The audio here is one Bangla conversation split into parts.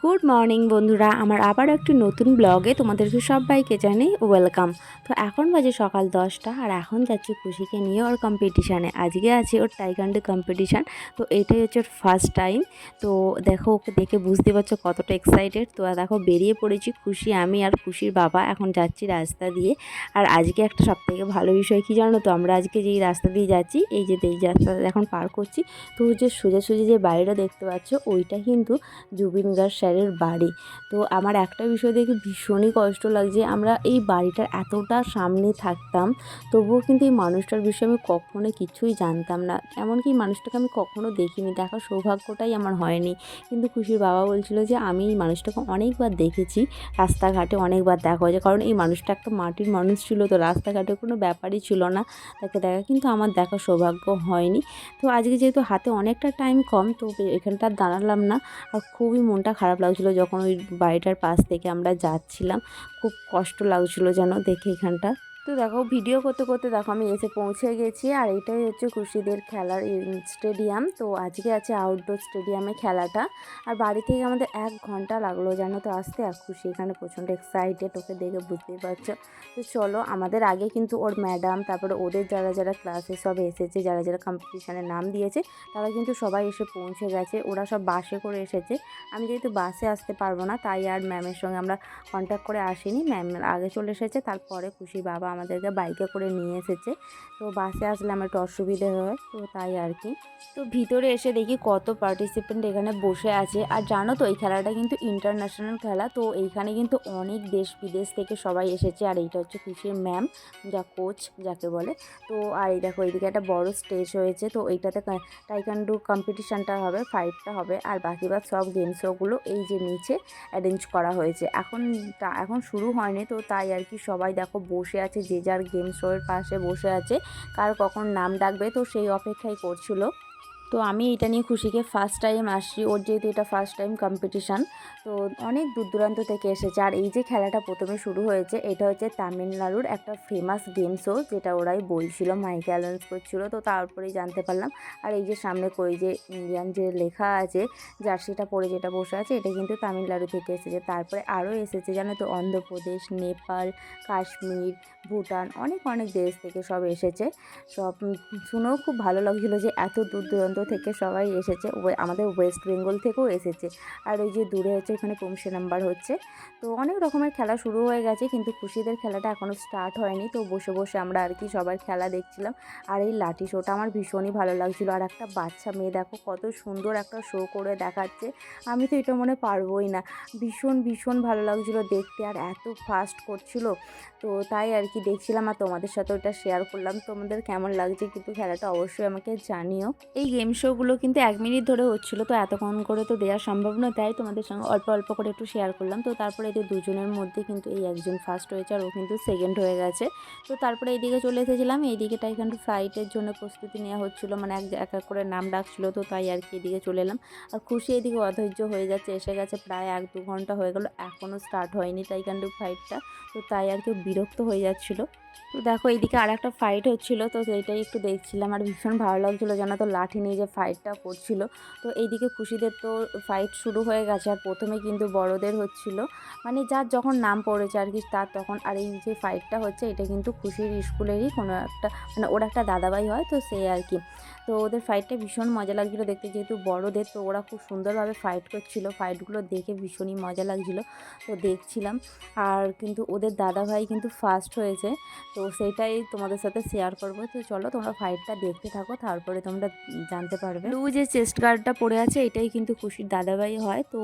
গুড মর্নিং বন্ধুরা। আমার আবার একটি নতুন ব্লগে তোমাদেরকে সবাইকে জানাই ওয়েলকাম তো এখন বাজে সকাল দশটা, আর এখন যাচ্ছি খুশিকে নিয়ে ওর কম্পিটিশানে আজকে আছে ওর টাইকান্ডু কম্পিটিশান তো এটাই হচ্ছে ওর ফার্স্ট টাইম তো দেখো, ওকে দেখে বুঝতে পারছ কতটা এক্সাইটেড তো দেখো, বেরিয়ে পড়েছি খুশি আমি আর খুশির বাবা। এখন যাচ্ছি রাস্তা দিয়ে। আর আজকে একটা সবথেকে ভালো বিষয় কী জানো তো? আমরা আজকে যেই রাস্তা দিয়ে যাচ্ছি, এই যে এই রাস্তা এখন পার করছি, তো যে সোজা সোজা যে বাড়িটা দেখতে পাচ্ছ, ওইটা কিন্তু জুবিন গার্গ স্যারের বাড়ি। তো আমার একটা বিষয় দেখে ভীষণই কষ্ট লাগছে আমরা এই বাড়িটার এতটা সামনে থাকতাম, তবুও কিন্তু এই মানুষটার বিষয়ে আমি কখনো কিছুই জানতাম না। এমনকি মানুষটাকে আমি কখনো দেখিনি, দেখার সৌভাগ্যটাই আমার হয়নি। কিন্তু খুশির বাবা বলছিল যে, আমি এই মানুষটাকে অনেকবার দেখেছি, রাস্তাঘাটে অনেকবার দেখা হয়েছে। কারণ এই মানুষটা একটা মাটির মানুষ ছিল, তো রাস্তাঘাটে কোনো ব্যাপারই ছিল না তাকে দেখা। কিন্তু আমার দেখা সৌভাগ্য হয়নি। তো আজকে যেহেতু হাতে অনেকটা টাইম কম, তো এখানটা দাঁড়ালাম না। আর খুবই মনটা খারাপ লাগছিল যখন ওই বাড়িটার পাশ থেকে আমরা যাচ্ছিলাম, খুব কষ্ট লাগছিল যেন দেখে এখানটা। তো দেখো ভিডিও করতে করতে দেখো আমি এসে পৌঁছে গেছি আর এটাই হচ্ছে খুশিদের খেলার স্টেডিয়াম। তো আজকে আছে আউটডোর স্টেডিয়ামে খেলাটা। আর বাড়ি থেকে আমাদের এক ঘণ্টা লাগল জানো তো আসতে আর খুশি। এখানে প্রচণ্ড এক্সাইটেড ওকে দেখে বুঝতেই পারছ। তো চলো, আমাদের আগে কিন্তু ওর ম্যাডাম তারপরে ওদের যারা যারা ক্লাসে সব এসেছে, যারা যারা কম্পিটিশানে নাম দিয়েছে, তারা কিন্তু সবাই এসে পৌঁছে গেছে। ওরা সব বাসে করে এসেছে। আমি যেহেতু বাসে আসতে পারব না, তাই আর ম্যামের সঙ্গে আমরা কন্ট্যাক্ট করে আসিনি। ম্যাম আগে চলে এসেছে, তারপরে খুশি বাবা আমাদেরকে বাইকে করে নিয়ে এসেছে। তো বাসে আসলে আমার একটু অসুবিধে হয়, তো তাই আর কি। তো ভিতরে এসে দেখি কত পার্টিসিপেন্ট এখানে বসে আছে। আর জানো তো, এই খেলাটা কিন্তু ইন্টারন্যাশনাল খেলা, তো এইখানে কিন্তু অনেক দেশ বিদেশ থেকে সবাই এসেছে। আর এইটা হচ্ছে খুশির ম্যাম যা কোচ যাকে বলে। তো আর এই দেখো, এইদিকে একটা বড় স্টেজ হয়েছে, তো এইটাতে টাইকান্ডু কম্পিটিশানটা হবে ফাইটটা হবে। আর বাকি বাদ সব গেমসগুলো এই যে নিচে অ্যারেঞ্জ করা হয়েছে। এখন এখন শুরু হয়নি, তো তাই আর কি সবাই দেখো বসে আছে যে যার গেম শোয়ের পাশে বসে আছে, কার কখন নাম ডাকবে তো সেই অপেক্ষাই করছিল। তো আমি এটা নিয়ে খুশিকে ফার্স্ট টাইম আসছি। ওর যেহেতু এটা ফার্স্ট টাইম কম্পিটিশান তো অনেক দূর দূরান্ত থেকে এসেছে। আর এই যে খেলাটা প্রথমে শুরু হয়েছে, এটা হচ্ছে তামিলনাড়ুর একটা ফেমাস গেম শো যেটা ওরাই বলছিল মাইকে অ্যালাউন্স করছিল। তো তারপরেই জানতে পারলাম। আর এই যে সামনে কই যে ইন্ডিয়ান যে লেখা আছে, জার্সিটা পরে যেটা বসে আছে, এটা কিন্তু তামিলনাড়ু থেকে এসেছে। তারপরে আরও এসেছে, জানো তো, অন্ধ্রপ্রদেশ, নেপাল, কাশ্মীর, ভুটান, অনেক অনেক দেশ থেকে সব এসেছে। সব শুনেও খুব ভালো লাগছিল যে এত দূর দূরান্ত থেকে সবাই এসেছে। আমাদের ওয়েস্ট বেঙ্গল থেকেও এসেছে। আর ওই যে দূরে হচ্ছে এখানে কমসে নাম্বার হচ্ছে। তো অনেক রকমের খেলা শুরু হয়ে গেছে, কিন্তু খুশিদের খেলাটা এখনও স্টার্ট হয়নি। তো বসে বসে আমরা আর কি সবার খেলা দেখছিলাম। আর এই লাঠি শোটা আমার ভীষণই ভালো লাগছিল। আর একটা বাচ্চা মেয়ে, দেখো কত সুন্দর একটা শো করে দেখাচ্ছে। আমি তো এটা মনে পারবোই না। ভীষণ ভীষণ ভালো লাগছিল দেখতে। আর এত ফাস্ট করছিল। তো তাই আর কি দেখছিলাম। আর তোমাদের সাথে ওটা শেয়ার করলাম। তোমাদের কেমন লাগছে? কিন্তু খেলাটা অবশ্যই আমাকে জানিও। এই গেম শোগুলো কিন্তু এক মিনিট ধরে হচ্ছিল, তো এতক্ষণ করে তো দেওয়া সম্ভব নয়। তাই তোমাদের সঙ্গে অল্প অল্প করে একটু শেয়ার করলাম। তো তারপরে এদের দুজনের মধ্যে কিন্তু এই একজন ফার্স্ট হয়েছে আর ও কিন্তু সেকেন্ড হয়ে গেছে। তো তারপরে এইদিকে চলে এসেছিলাম। এইদিকেটা এখানে ফ্লাইটের জন্য প্রস্তুতি নেওয়া হচ্ছিল মানে এক এক এক করে নাম ডাকছিলো, তো তাই আর কি এদিকে চলে এলাম। আর খুশি এদিকে অধৈর্য হয়ে যাচ্ছে, এসে গেছে প্রায় এক দু ঘণ্টা হয়ে গেলো এখনও স্টার্ট হয়নি টাইকান্ডু ফ্লাইটটা তো তাই আর কি বিরক্ত হয়ে যাচ্ছিল। তো দেখো, এইদিকে আর একটা ফাইট হচ্ছিল, তো সেইটাই একটু দেখছিলাম আর ভীষণ ভালো লাগছিল জানো তো, লাঠি নিয়ে যে ফাইটটা করছিল। তো এইদিকে খুশিদের তো ফাইট শুরু হয়ে গেছে আর প্রথমে কিন্তু বড়দের হচ্ছিল। মানে যার যখন নাম পড়েছে আর কি, তার তখন আর এই যে ফাইটটা হচ্ছে, এটা কিন্তু খুশির স্কুলেরই কোনো একটা মানে ওর একটা দাদাভাই হয়, তো সে আর কি। তো ওদের ফাইটটা ভীষণ মজা লাগছিল দেখতে, যেহেতু বড়দের তো ওরা খুব সুন্দরভাবে ফাইট করছিল ফাইটগুলো দেখে ভীষণই মজা লাগছিল, তো দেখছিলাম। আর কিন্তু ওদের দাদাভাই কিন্তু ফার্স্ট হয়েছে তো সেটাই তোমাদের সাথে শেয়ার করব। তো চলো তোমরা ফাইটটা দেখতে থাকো, তারপরে তোমরা জানতে পারবে। ব্লু যে চেস্ট গার্ডটা পড়ে আছে, এটাই কিন্তু খুশির দাদাভাই হয়। তো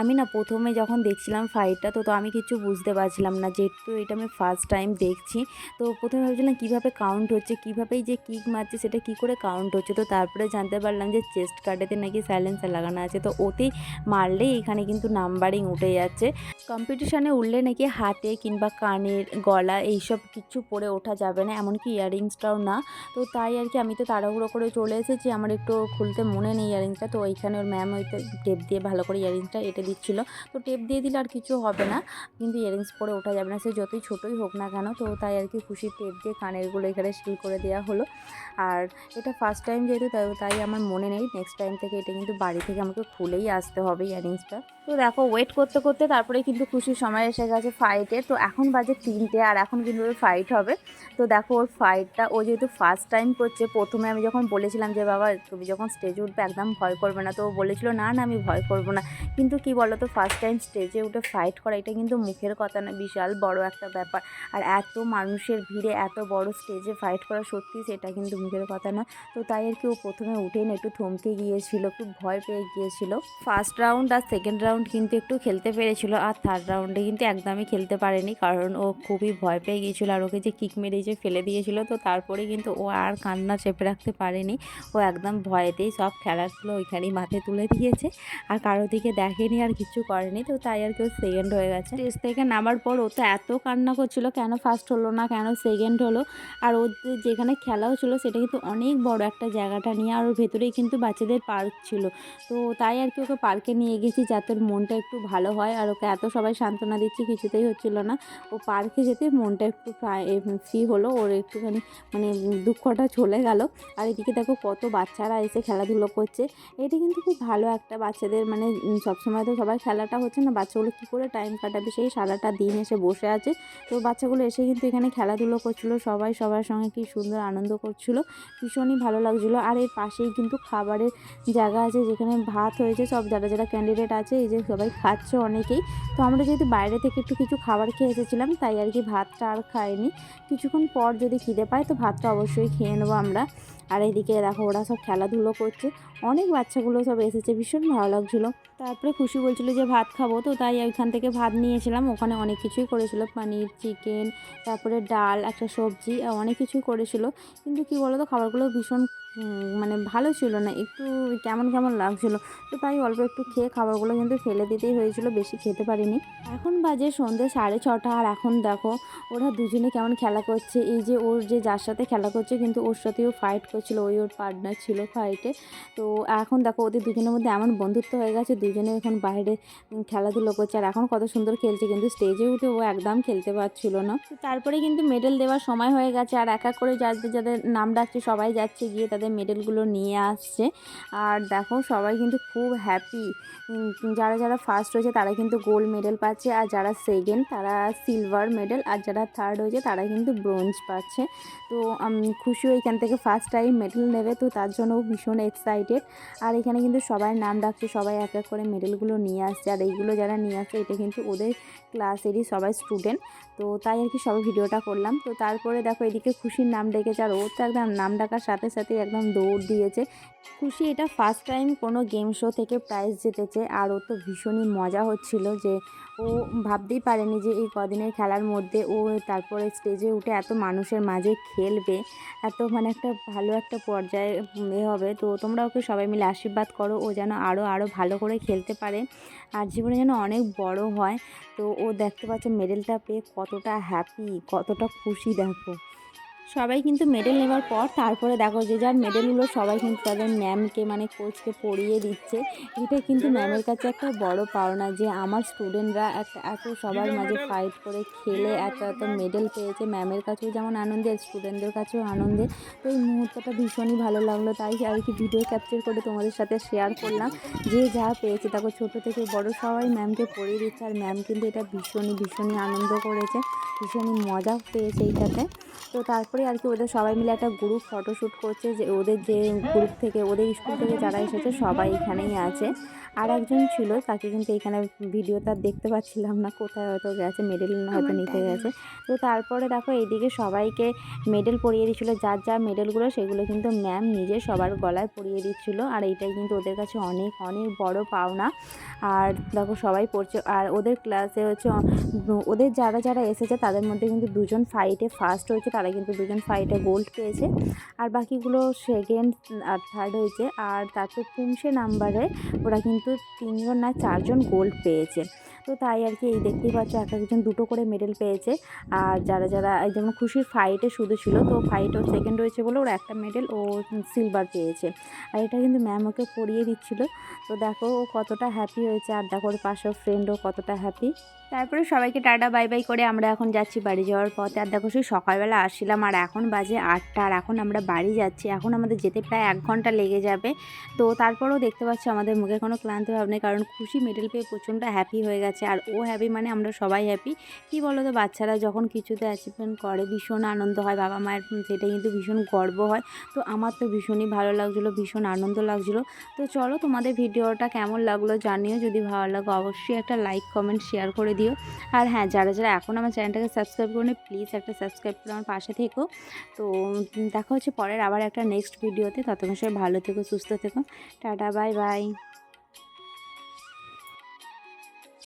আমি না প্রথমে যখন দেখছিলাম ফাইটটা তো তো আমি কিছু বুঝতে পারছিলাম না, যেহেতু এটা আমি ফার্স্ট টাইম দেখছি। তো প্রথমে ভাবছিলাম কীভাবে কাউন্ট হচ্ছে কীভাবেই যে কিক মারছে, সেটা কী করে কাউন্ট হচ্ছে? তো তারপরে জানতে পারলাম যে চেস্ট গার্ডেতে নাকি সাইলেন্সার লাগানো আছে। তো ওতেই মারলেই এখানে কিন্তু নাম্বারিং উঠে যাচ্ছে। কম্পিটিশানে উঠলে নাকি হাতে কিংবা কানের গলা এইসব কিছু পরে ওঠা যাবে না, এমনকি ইয়াররিংসটাও না। তো তাই আর কি আমি তো তাড়াহুড়ো করে চলে এসেছি, আমার একটু খুলতে মনে নেই ইয়াররিংসটা। তো ওইখানে ওর ম্যাম ওই টেপ দিয়ে ভালো করে ইয়াররিংসটা এটে দিচ্ছিল। তো টেপ দিয়ে দিলে আর কিছু হবে না, কিন্তু ইয়াররিংস পরে ওঠা যাবে না, সে যতই ছোটোই হোক না কেন। তো তাই আর কি খুশি টেপ দিয়ে কানেরগুলো এখানে সিল করে দেওয়া হলো। আর এটা ফার্স্ট টাইম যেহেতু, তাই তাই আমার মনে নেই। নেক্সট টাইম থেকে এটা কিন্তু বাড়ি থেকে আমাকে খুলেই আসতে হবে ইয়ারিংসটা তো দেখো ওয়েট করতে করতে তারপরে কিন্তু খুশির সময় এসে গেছে ফাইটে তো এখন বাজে তিনটে, আর এখন কিন্তু ওর ফাইট হবে। তো দেখো, ওর ফাইটটা ও যেহেতু ফার্স্ট টাইম করছে, প্রথমে আমি যখন বলেছিলাম যে, বাবা, তুমি যখন স্টেজে উঠবে, একদম ভয় করবে না। তো ও বলেছিল, না না, আমি ভয় করব না। কিন্তু কি বলো তো ফার্স্ট টাইম স্টেজে উঠে ফাইট করা, এটা কিন্তু মুখের কথা না, বিশাল বড় একটা ব্যাপার। আর এত মানুষের ভিড়ে, এত বড় স্টেজে ফাইট করা, সত্যি সেটা কিন্তু মুখের কথা না। তো তাই আর কি ও প্রথমে উঠেই না একটু থমকে গিয়েছিল খুব ভয় পেয়ে গিয়েছিল। ফার্স্ট রাউন্ড আর সেকেন্ড রাউন্ড কিন্তু একটু খেলতে পেরেছিল আর থার্ড রাউন্ডে কিন্তু একদমই খেলতে পারেনি কারণ ও খুবই ভয় পেয়ে গিয়েছিল আর ওকে যে কিক মেরে যে ফেলে দিয়েছিল। তো তারপরে কিন্তু ও আর কান্না চেপে রাখতে পারেনি। ও একদম ভয়েতেই সব খেলাগুলো ওইখানেই মাথায় তুলে দিয়েছে আর কারও দিকে দেখেনি আর কিছু করেনি। তো তাই আর কেউ সেকেন্ড হয়ে গেছে। স্টেজ থেকে নামার পর ও তো এত কান্না করছিল, কেন ফার্স্ট হলো না, কেন সেকেন্ড হলো? আর ওর যেখানে খেলা হচ্ছিল সেটা কিন্তু অনেক বড় একটা জায়গাটা নিয়ে আর ওর ভেতরেই কিন্তু বাচ্চাদের পার্ক ছিল। তো তাই আর কি ওকে পার্কে নিয়ে গেছি যাতে ওর মনটা একটু ভালো হয় আর ওকে এত সবাই সান্ত্বনা দিচ্ছি কিছুতেই হচ্ছিল না। ও পার্কে যেতে মনটা একটু ফ্রি হলো, ওর একটুখানি মানে দুঃখটা চলে গেল। আর এদিকে দেখো কত বাচ্চারা এসে খেলাধুলো করছে। এটা কিন্তু খুব ভালো একটা বাচ্চাদের মানে সবসময় তো সবার খেলাটা হচ্ছে না, বাচ্চাগুলো কী করে টাইম কাটাবে? সেই সারাটা দিন এসে বসে আছে। তো বাচ্চাগুলো এসে কিন্তু এখানে খেলাধুলো করছিল, সবাই সবার সঙ্গে কি সুন্দর আনন্দ করছিল। ভীষণই ভালো লাগছিল। আর এর পাশেই কিন্তু খাবারের জায়গা আছে, যেখানে ভাত হয়েছে, সব যারা যারা ক্যান্ডিডেট আছে, এই যে সবাই খাচ্ছে অনেকেই। তো আমরা যেহেতু বাইরে থেকে একটু কিছু খাবার খেয়ে এসেছিলাম, তাই আর কি ভাতটা আর খাইনি। কিছুক্ষণ পর যদি খিদে পায়, তো ভাতটা অবশ্যই খেয়ে নেব আমরা। আর এদিকে দেখো ওরা সব খেলাধুলো করছে। অনেক বাচ্চাগুলো সব এসেছে, ভীষণ ভালো লাগছিল। তারপরে খুশি বলছিল যে ভাত খাব, তো তাই ওইখান থেকে ভাত নিয়েছিলাম ওখানে অনেক কিছুই করেছিল, পানির, চিকেন, তারপরে ডাল, একটা সবজি, অনেক কিছুই করেছিল। কিন্তু কি বলো তো খাবারগুলো ভীষণ মানে ভালো ছিল না, একটু কেমন কেমন লাগছিল। তো তাই অল্প একটু খেয়ে খাবারগুলো কিন্তু ফেলে দিতেই হয়েছিল, বেশি খেতে পারিনি। এখন বাজে সন্ধ্যে সাড়ে ছটা, আর এখন দেখো ওরা দুজনে কেমন খেলা করছে। এই যে ওর যে যার সাথে খেলা করছে কিন্তু ওর সাথেও ফাইট করছিল, ওই ওর পার্টনার ছিল ফাইটে তো এখন দেখো ওদের দুজনের মধ্যে এমন বন্ধুত্ব হয়ে গেছে, দুজনে এখন বাইরে খেলাধুলো করছে। আর এখন কত সুন্দর খেলছে কিন্তু স্টেজে উঠে ও একদম খেলতে পারছিল না। তারপরে কিন্তু মেডেল দেওয়ার সময় হয়ে গেছে, আর এক এক করে যাদের যাদের নাম ডাকছে সবাই যাচ্ছে গিয়ে তাদের মেডেলগুলো নিয়ে আসছে। আর দেখো সবাই কিন্তু খুব হ্যাপি যারা যারা ফার্স্ট হয়েছে তারা কিন্তু গোল্ড মেডেল পাচ্ছে, আর যারা সেকেন্ড তারা সিলভার মেডেল আর যারা থার্ড হয়েছে তারা কিন্তু ব্রোঞ্জ পাচ্ছে। তো খুশিও এখান থেকে ফার্স্ট টাইম মেডেল নেবে, তো তার জন্য ভীষণ এক্সাইটেড আর এখানে কিন্তু সবাই নাম ডাকছে, সবাই এক এক করে মেডেলগুলো নিয়ে আসছে। আর এইগুলো যারা নিয়ে আসছে, এটা কিন্তু ওদের ক্লাসেরই সবাই স্টুডেন্ট তো তাই আর কি সবাই ভিডিওটা করলাম। তো তারপরে দেখো এদিকে খুশির নাম ডেকেছে, আর ও তো একদম নাম ডাকার সাথে সাথে একদম দৌড় দিয়েছে। খুশি এটা ফার্স্ট টাইম কোনো গেম শো থেকে প্রাইজ জিতেছে। আর ও তো ভীষণই মজা হচ্ছিল যে ও ভাবতেই পারেনি যে এই কদিনের খেলার মধ্যে ও তারপরে স্টেজে উঠে এত মানুষের মাঝে খেলবে। এত মানে একটা ভালো একটা পর্যায়ে এ হবে। তো তোমরা ওকে সবাই মিলে আশীর্বাদ করো। ও যেন আরও আরও ভালো করে খেলতে পারে। আর জীবনে যেন অনেক বড় হয়। তো ও দেখতে পাচ্ছে মেডেলটা পেয়ে কতটা হ্যাপি কতটা খুশি দেখো। সবাই কিন্তু মেডেল নেওয়ার পর তারপরে দেখো যে যার মেডেলগুলো সবাই কিন্তু তাদের ম্যামকে মানে কোচকে পড়িয়ে দিচ্ছে। এটা কিন্তু ম্যামের কাছে একটা বড় পাওনা যে আমার স্টুডেন্টরা একটা এত সবার মাঝে ফাইট করে খেলে এত এত মেডেল পেয়েছে। ম্যামের কাছেও যেমন আনন্দের স্টুডেন্টদের কাছেও আনন্দের তো এই মুহূর্তটা ভীষণই ভালো লাগল। তাই আর কি ভিডিও ক্যাপচার করে তোমাদের সাথে শেয়ার করলাম। যে যা পেয়েছে তারপর ছোটো থেকে বড় সবাই ম্যামকে পড়িয়ে দিচ্ছে। আর ম্যাম কিন্তু এটা ভীষণই ভীষণই আনন্দ করেছে। ভীষণই মজা পেয়েছে এইটাতে। তো তারপরে আর কি ওদের সবাই মিলে একটা গ্রুপ ফটোশ্যুট করছে যে ওদের যে গ্রুপ থেকে ওদের স্কুল থেকে যারা এসেছে সবাই এখানেই আছে। আর একজন ছিল তাকে কিন্তু এখানে ভিডিওটা দেখতে পাচ্ছিলাম না কোথায় হয়তো গেছে মেডেল হয়তো নিতে গেছে। তো তারপরে দেখো এইদিকে সবাইকে মেডেল পরিয়ে দিচ্ছিল যার যা মেডেলগুলো সেগুলো কিন্তু ম্যাম নিজে সবার গলায় পরিয়ে দিচ্ছিল। আর এইটাই কিন্তু ওদের কাছে অনেক অনেক বড় পাওনা। আর দেখো সবাই পড়ছে আর ওদের ক্লাসে হচ্ছে ওদের যারা যারা এসেছে তাদের মধ্যে কিন্তু দুজন ফাইটে ফার্স্ট হয়েছে, তারা কিন্তু দুজন ফাইটে গোল্ড পেয়েছে। আর বাকিগুলো সেকেন্ড আর থার্ড হয়েছে। আর তারপর পুমসে নাম্বারে ওরা কিন্তু তিনজন না চারজন গোল্ড পেয়েছে। তো তাই আর কি এই দেখতেই পাচ্ছ, এক একজন দুটো করে মেডেল পেয়েছে। আর যারা যারা যেমন খুশির ফাইটে শুধু ছিল, তো ফাইট ওর সেকেন্ড হয়েছে বলে ওর একটা মেডেল ও সিলভার পেয়েছে। আর এটা কিন্তু ম্যাম ওকে পরিয়ে দিচ্ছিল। তো দেখো ও কতটা হ্যাপি হয়েছে, আর দেখো ওর পাশের ফ্রেন্ডও কতটা হ্যাপি তারপরে সবাইকে টাটা বাই বাই করে আমরা এখন যাচ্ছি বাড়ি যাওয়ার পথে। আর দেখো সেই সকালবেলা আসছিলাম, আর এখন বাজে আটটা, আর এখন আমরা বাড়ি যাচ্ছি। এখন আমাদের যেতে প্রায় এক ঘণ্টা লেগে যাবে। তো তারপরেও দেখতে পাচ্ছি আমাদের মুখে কোনো ক্লান্তি ভাব নেই, কারণ খুশি মেডেল পেয়ে প্রচণ্ড হ্যাপি হয়ে গেছে। আর ও হ্যাপি মানে আমরা সবাই হ্যাপি কী বলো তো বাচ্চারা যখন কিছুতে অ্যাচিভমেন্ট করে, ভীষণ আনন্দ হয়। বাবা মায়ের সেটা কিন্তু ভীষণ গর্ব হয়। তো আমার তো ভীষণই ভালো লাগছিল, ভীষণ আনন্দ লাগছিল। তো চলো তোমাদের ভিডিওটা কেমন লাগল জানিও। যদি ভালো লাগে অবশ্যই একটা লাইক কমেন্ট শেয়ার করে দিও। আর হ্যাঁ যারা যারা এখন আমার চ্যানেলটাকে সাবস্ক্রাইব করে প্লিজ একটা সাবস্ক্রাইব করে আমার পাশে থেকো। তো দেখা হচ্ছে পরের আবার একটা নেক্সট ভিডিওতে ততক্ষণ সবাই ভালো থেকো, সুস্থ থেকো। Tata bye bye